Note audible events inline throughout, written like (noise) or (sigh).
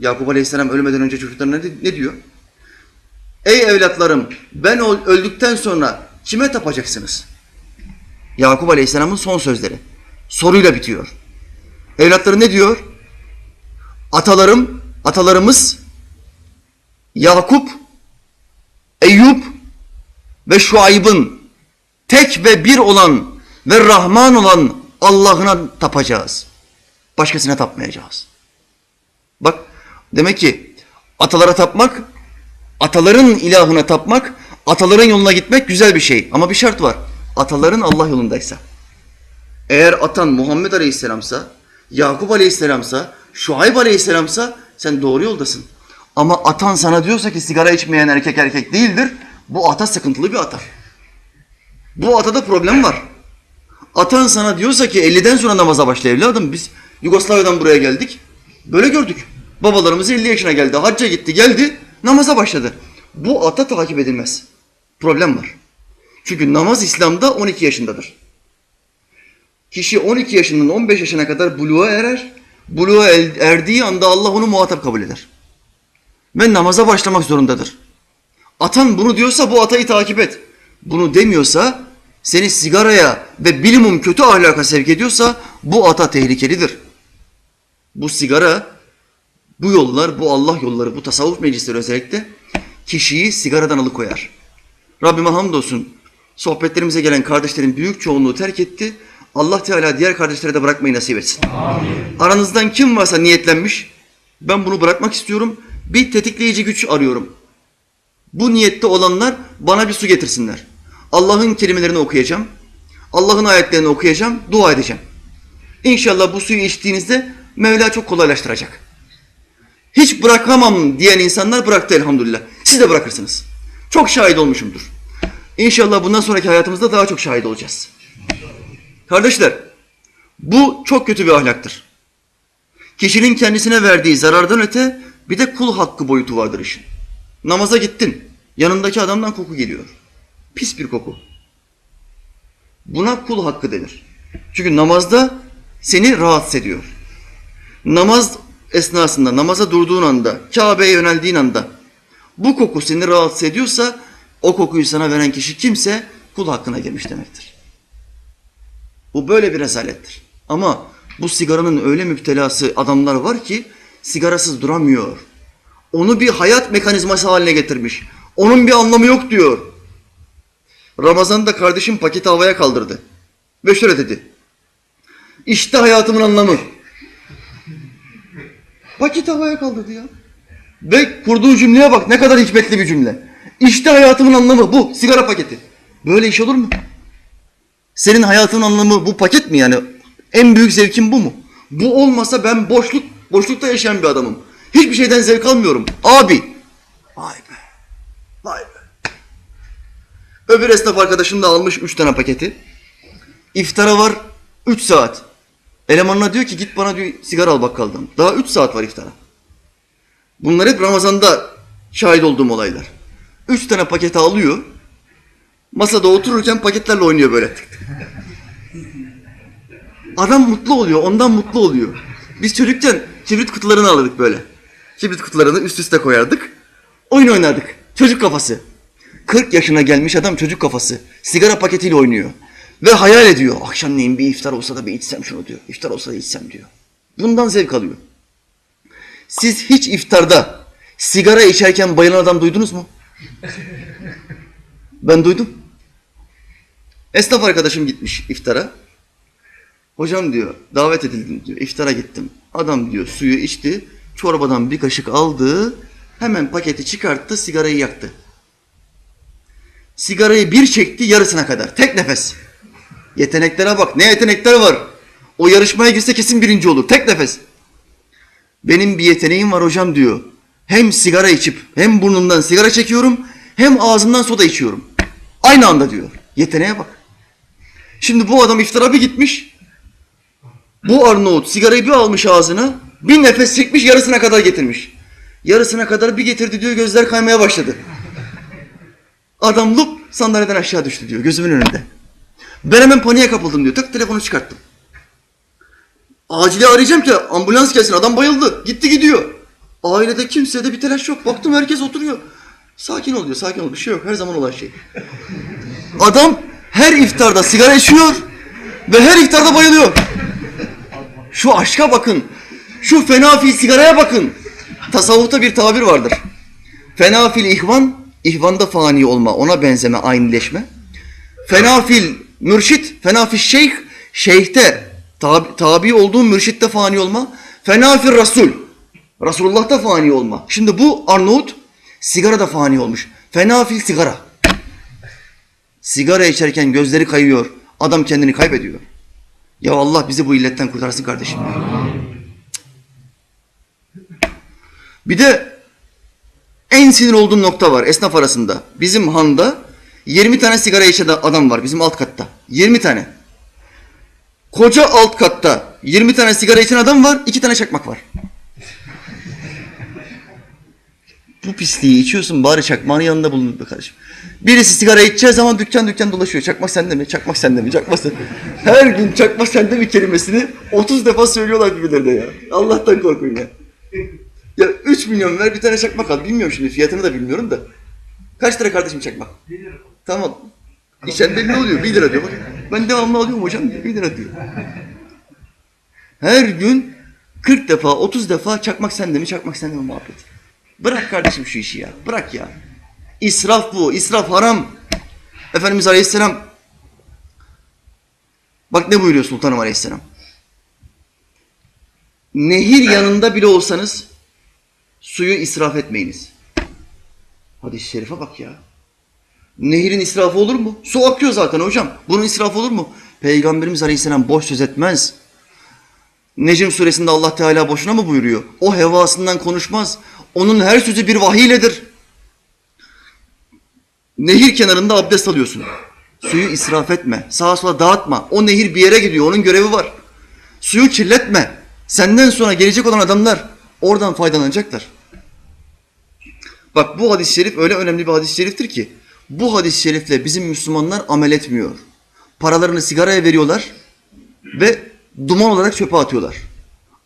Yakup Aleyhisselam ölmeden önce çocuklarına ne, diyor? Ey evlatlarım ben öldükten sonra kime tapacaksınız? Yakup Aleyhisselam'ın son sözleri. Soruyla bitiyor. Evlatları ne diyor? Atalarım, atalarımız Yakup, Eyüp ve Şuayb'ın tek ve bir olan ve Rahman olan Allah'ına tapacağız. Başkasına tapmayacağız. Bak demek ki atalara tapmak, ataların ilahına tapmak, ataların yoluna gitmek güzel bir şey. Ama bir şart var. Ataların Allah yolundaysa. Eğer atan Muhammed Aleyhisselam'sa, Yakup Aleyhisselam'sa, Şuayb Aleyhisselam'sa sen doğru yoldasın. Ama atan sana diyorsa ki sigara içmeyen erkek erkek değildir. Bu ata sıkıntılı bir ata. Bu atada problem var. Atan sana diyorsa ki 50'den sonra namaza başla evladım. Biz Yugoslavya'dan buraya geldik. Böyle gördük. Babalarımız 50 yaşına geldi. Hacca gitti geldi. Namaza başladı. Bu ata takip edilmez. Problem var. Çünkü namaz İslam'da 12 yaşındadır. Kişi 12 yaşından 15 yaşına kadar buluğa erer. Buluğa erdiği anda Allah onu muhatap kabul eder. Ve namaza başlamak zorundadır. Atan bunu diyorsa bu atayı takip et. Bunu demiyorsa seni sigaraya ve bilimum kötü ahlaka sevk ediyorsa bu ata tehlikelidir. Bu sigara, bu yollar, bu Allah yolları, bu tasavvuf meclisleri özellikle kişiyi sigaradan alıkoyar. Rabbime hamdolsun sohbetlerimize gelen kardeşlerin büyük çoğunluğu terk etti. Allah Teala diğer kardeşlere de bırakmayı nasip etsin. Aranızdan kim varsa niyetlenmiş, ben bunu bırakmak istiyorum, bir tetikleyici güç arıyorum. Bu niyette olanlar bana bir su getirsinler. Allah'ın kelimelerini okuyacağım. Allah'ın ayetlerini okuyacağım, dua edeceğim. İnşallah bu suyu içtiğinizde Mevla çok kolaylaştıracak. Hiç bırakamam diyen insanlar bıraktı elhamdülillah. Siz de bırakırsınız. Çok şahit olmuşumdur. İnşallah bundan sonraki hayatımızda daha çok şahit olacağız. Kardeşler, bu çok kötü bir ahlaktır. Kişinin kendisine verdiği zarardan öte bir de kul hakkı boyutu vardır işin. Namaza gittin, yanındaki adamdan koku geliyor. Pis bir koku. Buna kul hakkı denir. Çünkü namazda seni rahatsız ediyor. Namaz esnasında, namaza durduğun anda, Kabe'ye yöneldiğin anda bu koku seni rahatsız ediyorsa o kokuyu sana veren kişi kimse kul hakkına girmiş demektir. Bu böyle bir rezalettir. Ama bu sigaranın öyle müptelası adamlar var ki sigarasız duramıyor. Onu bir hayat mekanizması haline getirmiş. Onun bir anlamı yok diyor. Ramazan'da kardeşim paketi havaya kaldırdı. Ve şöyle dedi. İşte hayatımın anlamı. Paketi havaya kaldırdı ya. Ve kurduğu cümleye bak ne kadar hikmetli bir cümle. İşte hayatımın anlamı bu sigara paketi. Böyle iş olur mu? Senin hayatın anlamı bu paket mi yani? En büyük zevkin bu mu? Bu olmasa ben boşluk boşlukta yaşayan bir adamım. Hiçbir şeyden zevk almıyorum. Abi. Vay be. Vay be. Öbür esnaf arkadaşım da almış üç tane paketi. İftara var üç saat. Elemanına diyor ki git bana diyor sigara al bakkaldan. Daha üç saat var iftara. Bunlar hep Ramazan'da şahit olduğum olaylar. Üç tane paketi alıyor. Masada otururken paketlerle oynuyor böyle. Adam mutlu oluyor, ondan mutlu oluyor. Biz çocukken kibrit kutularını alırdık böyle. Kibrit kutularını üst üste koyardık. Oyun oynardık. Çocuk kafası. 40 yaşına gelmiş adam çocuk kafası. Sigara paketiyle oynuyor. Ve hayal ediyor. Akşamleyin bir iftar olsa da bir içsem şunu diyor. İftar olsa da içsem diyor. Bundan zevk alıyor. Siz hiç iftarda sigara içerken bayılan adam duydunuz mu? Ben duydum. Esnaf arkadaşım gitmiş iftara. Hocam diyor davet edildim diyor. İftara gittim. Adam diyor suyu içti. Çorbadan bir kaşık aldı. Hemen paketi çıkarttı sigarayı yaktı. Sigarayı bir çekti yarısına kadar. Tek nefes. Yeteneklere bak. Ne yetenekler var. O yarışmaya girse kesin birinci olur. Tek nefes. Benim bir yeteneğim var hocam diyor. Hem sigara içip hem burnumdan sigara çekiyorum hem ağzımdan soda içiyorum. Aynı anda diyor. Yeteneğe bak. Şimdi bu adam iftara bir gitmiş. Bu Arnavut sigarayı bir almış ağzına. Bir nefes çekmiş yarısına kadar getirmiş. Yarısına kadar bir getirdi diyor gözler kaymaya başladı. Adam lup sandalyeden aşağı düştü diyor gözümün önünde. Ben hemen paniğe kapıldım diyor. Tak telefonu çıkarttım. Acile arayacağım ki ambulans gelsin. Adam bayıldı. Gitti gidiyor. Ailede kimsede bir telaş yok. Baktım herkes oturuyor. Sakin ol diyor, sakin ol. Bir şey yok. Her zaman olan şey. Adam her iftarda sigara içiyor ve her iftarda bayılıyor. Şu aşka bakın. Şu fenafil sigaraya bakın. Tasavvufta bir tabir vardır. Fenafil ihvan, ihvanda fani olma, ona benzeme, aynıleşme. Fenafil mürşit, fenafil şeyh, şeyhte tabi, tabi olduğun mürşitte fani olma. Fenafil rasul, Resulullah'ta fani olma. Şimdi bu Arnavut sigara da fani olmuş. Fenafil sigara. Sigara içerken gözleri kayıyor. Adam kendini kaybediyor. Ya Allah bizi bu illetten kurtarsın kardeşim. Bir de en sinir olduğum nokta var esnaf arasında. Bizim handa 20 tane sigara içen adam var bizim alt katta. 20 tane. Koca alt katta 20 tane sigara içen adam var, 2 tane çakmak var. (laughs) Bu pisliği içiyorsun bari çakmağın yanında bulun be kardeşim. Birisi sigara içeceği zaman dükkan dükkan dolaşıyor. Çakmak sende mi? Çakmak sende mi? Çakmak sende mi? Her gün çakmak sende mi kelimesini 30 defa söylüyorlar birbirlerine ya. Allah'tan korkun ya. Ya 3 milyon ver bir tane çakmak al. Bilmiyorum şimdi fiyatını da bilmiyorum da. Kaç lira kardeşim çakmak? Tamam. İçen belli oluyor. 1 lira diyor. Bak, Ben devamlı alıyorum hocam. 1 lira diyor. Her gün 40 defa 30 defa çakmak sende mi çakmak sende mi muhabbet. Bırak kardeşim şu işi ya. Bırak ya. İsraf bu. İsraf haram. Efendimiz Aleyhisselam bak ne buyuruyor Sultanım Aleyhisselam. Nehir yanında bile olsanız suyu israf etmeyiniz. Hadis-i şerife bak ya. Nehirin israfı olur mu? Su akıyor zaten hocam. Bunun israfı olur mu? Peygamberimiz Aleyhisselam boş söz etmez. Necm suresinde Allah Teala boşuna mı buyuruyor? O hevasından konuşmaz. Onun her sözü bir vahiy iledir. Nehir kenarında abdest alıyorsun. Suyu israf etme. Sağa sola dağıtma. O nehir bir yere gidiyor. Onun görevi var. Suyu kirletme. Senden sonra gelecek olan adamlar oradan faydalanacaklar. Bak bu hadis-i şerif öyle önemli bir hadis-i şeriftir ki bu hadis-i şerifle bizim Müslümanlar amel etmiyor. Paralarını sigaraya veriyorlar ve duman olarak çöpe atıyorlar.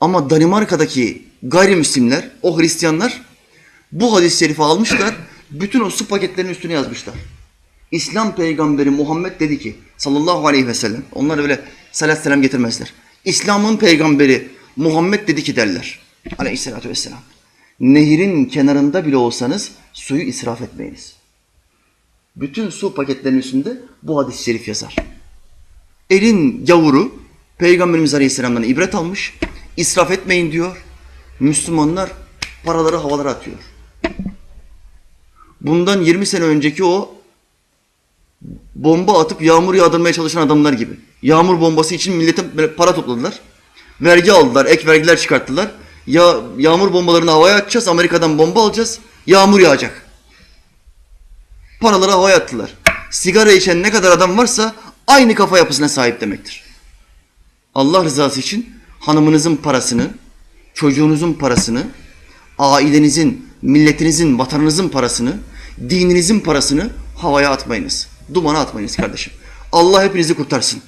Ama Danimarka'daki gayrimüslimler, o Hristiyanlar bu hadis-i şerifi almışlar, bütün o su paketlerinin üstüne yazmışlar. İslam peygamberi Muhammed dedi ki sallallahu aleyhi ve sellem, onlar öyle salat selam getirmezler. İslam'ın peygamberi Muhammed dedi ki derler aleyhissalatü vesselam. Nehirin kenarında bile olsanız suyu israf etmeyiniz. Bütün su paketlerinin üstünde bu hadis-i şerif yazar. Elin gavuru Peygamberimiz Aleyhisselam'dan ibret almış. İsraf etmeyin diyor. Müslümanlar paraları havalara atıyor. Bundan 20 sene önceki o bomba atıp yağmur yağdırmaya çalışan adamlar gibi. Yağmur bombası için millete para topladılar. Vergi aldılar, ek vergiler çıkarttılar. Ya yağmur bombalarını havaya atacağız, Amerika'dan bomba alacağız. Yağmur yağacak. Paraları havaya attılar. Sigara içen ne kadar adam varsa aynı kafa yapısına sahip demektir. Allah rızası için hanımınızın parasını, çocuğunuzun parasını, ailenizin, milletinizin, vatanınızın parasını, dininizin parasını havaya atmayınız. Dumana atmayınız kardeşim. Allah hepinizi kurtarsın.